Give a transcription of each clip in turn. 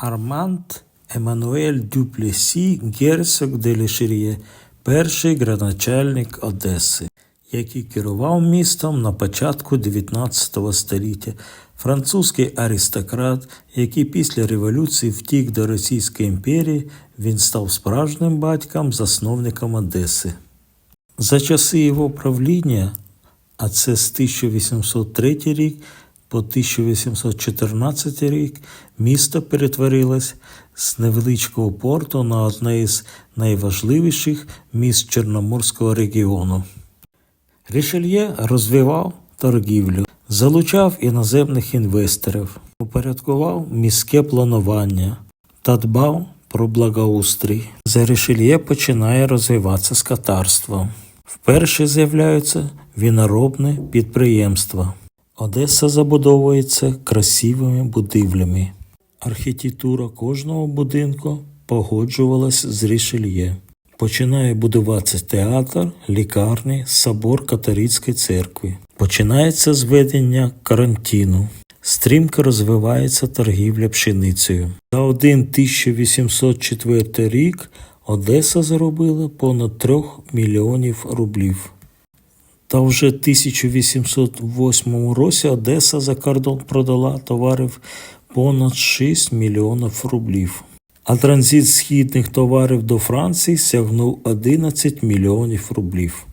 Арманд Еммануель Дюплесі, герцог де Лешер'є, перший градоначальник Одеси, який керував містом на початку 19 століття, французький аристократ, який після революції втік до Російської імперії, він став справжнім батьком, засновником Одеси. За часи його правління, а це з 1803 рік по 1814 рік, місто перетворилось з невеличкого порту на одне із найважливіших міст Чорноморського регіону. Рішельє розвивав торгівлю, залучав іноземних інвесторів, упорядкував міське планування та дбав про благоустрій. За Рішельє починає розвиватися скотарство. Вперше з'являються віноробне підприємства. Одеса забудовується красивими будівлями. Архітектура кожного будинку погоджувалась з Рішельє. Починає будуватися театр, лікарні, собор католицької церкви. Починається зведення карантину. Стрімко розвивається торгівля пшеницею. За один 1804 рік Одеса заробила понад 3 мільйонів рублів. Та вже в 1808 році Одеса за кордон продала товарів понад 6 мільйонів рублів. А транзит східних товарів до Франції сягнув 11 мільйонів рублів.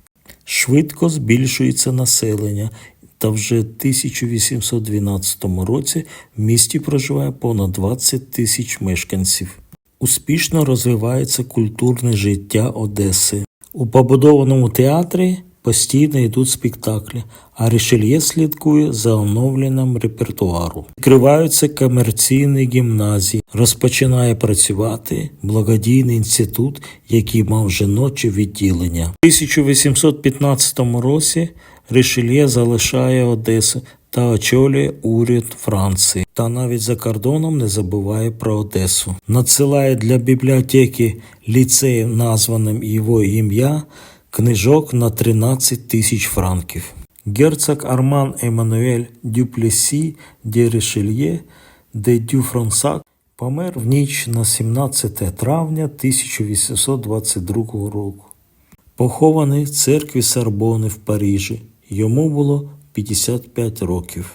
Швидко збільшується населення, та вже в 1812 році в місті проживає понад 20 тисяч мешканців. Успішно розвивається культурне життя Одеси. У побудованому театрі постійно йдуть спектаклі, а Рішельє слідкує за оновленням репертуару. Відкриваються комерційні гімназії, розпочинає працювати благодійний інститут, який мав жіноче відділення. У 1815 році Рішельє залишає Одесу та очолює уряд Франції. Та навіть за кордоном не забуває про Одесу. Надсилає для бібліотеки ліцею, названим його ім'я, книжок на 13 тисяч франків. Герцог Арман Еммануель Дюплесі де Ришельє де Дю помер в ніч на 17 травня 1822 року. Похований в церкві Сарбони в Парижі. Йому було 55 років.